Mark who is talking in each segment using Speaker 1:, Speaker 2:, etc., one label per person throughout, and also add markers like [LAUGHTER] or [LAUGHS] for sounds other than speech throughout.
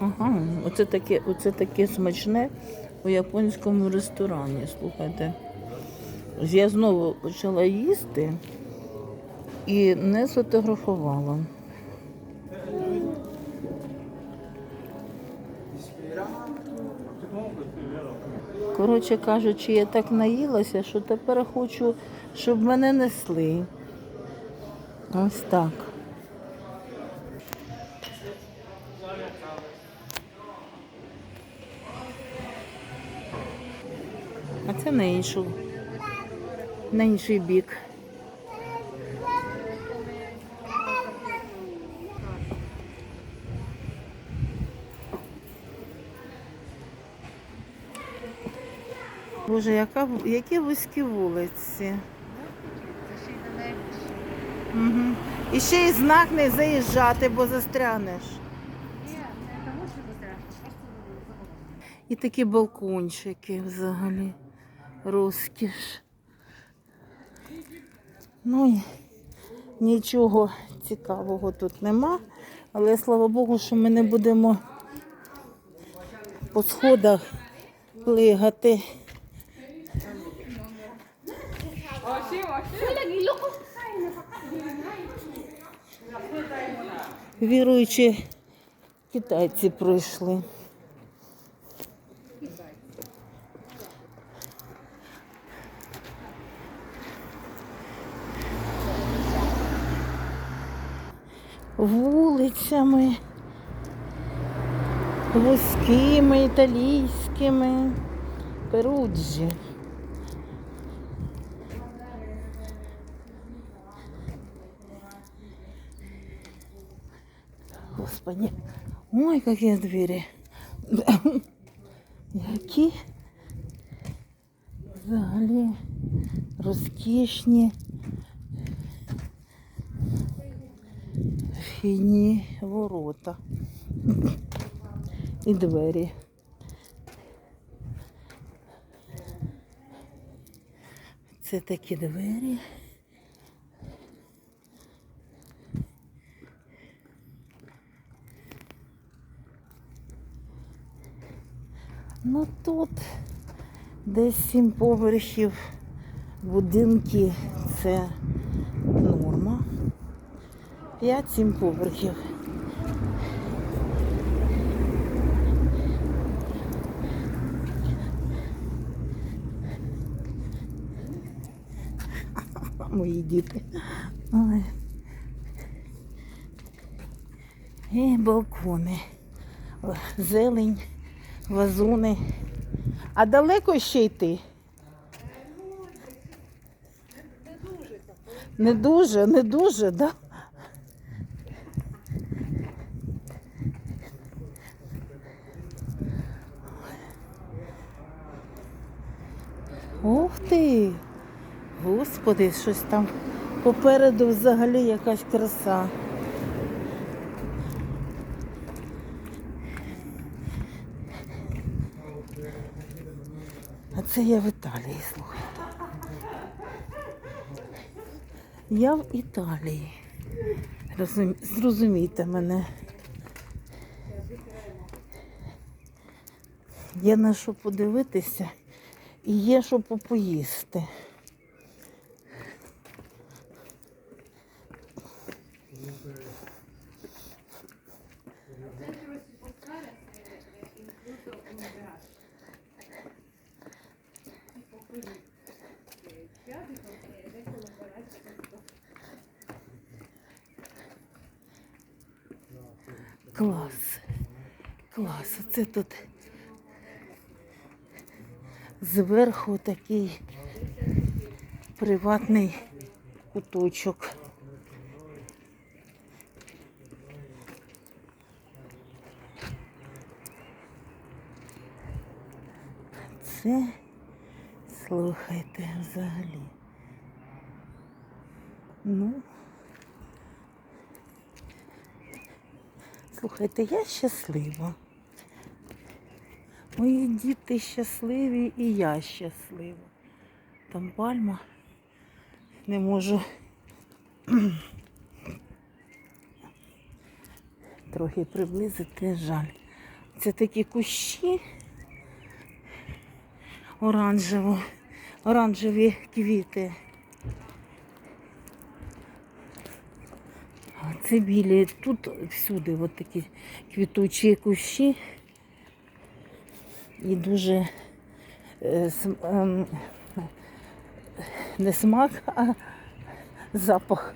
Speaker 1: Ага, оце таке, оце таке смачне у японському ресторані. Слухайте. Я знову почала їсти і не сфотографувала. Коротше кажучи, я так наїлася, що тепер хочу, щоб мене несли. Ось так. Це на іншу, на інший бік. Боже, яка, які вузькі вулиці. Угу. І ще й знак не заїжджати, бо застрянеш. І такі балкончики взагалі. Розкіш. Ну нічого цікавого тут нема. Але слава Богу, що ми не будемо по сходах плигати. Віруючі китайці пройшли. Вулицями вузькими італійськими Перуджі. Господи, ой, какие двери. Які взагалі розкішні вхідні ворота і двері. Це такі двері. Ну тут десь сім поверхів будинки це 5-7 поверхів. [LAUGHS] Мої діти. Ой. І балкони, зелень, вазуни. А далеко ще йти? Не дуже, не дуже, так? Ух ти! Господи, щось там попереду взагалі якась краса. А це я в Італії, слухайте. Я в Італії. Розум... Зрозумійте мене. Є на що подивитися і є що попоїсти. Клас. Клас. Оце тут зверху такий приватний куточок. Це слухайте взагалі. Ну. Слухайте, я щаслива. Мої діти щасливі і я щаслива. Там пальма. Не можу трохи приблизити, жаль. Це такі кущі оранжево, оранжеві квіти. А Це білі. Тут всюди от такі квітучі кущі. І дуже е, ем, не смак, а запах.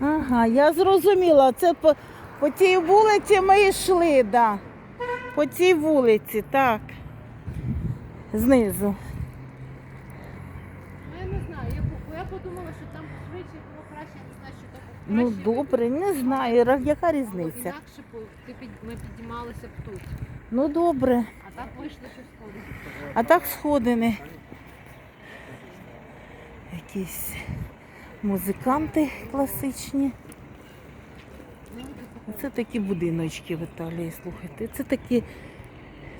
Speaker 1: Ага, я зрозуміла. Це по, по цій вулиці ми йшли, да. По цій вулиці, так. Знизу.
Speaker 2: Ну, я не знаю, я, бо я подумала, що там швидше було краще, я не знаю, що так
Speaker 1: Ну добре, не знаю, ра- яка різниця.
Speaker 2: Інакше б ти під, ми піднімалися б тут,
Speaker 1: Ну добре.
Speaker 2: а так вийшли що сходи.
Speaker 1: А так сходини. Якісь музиканти класичні. Це такі будиночки в Італії, слухайте. Це такі,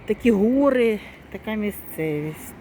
Speaker 1: такі гори, така місцевість.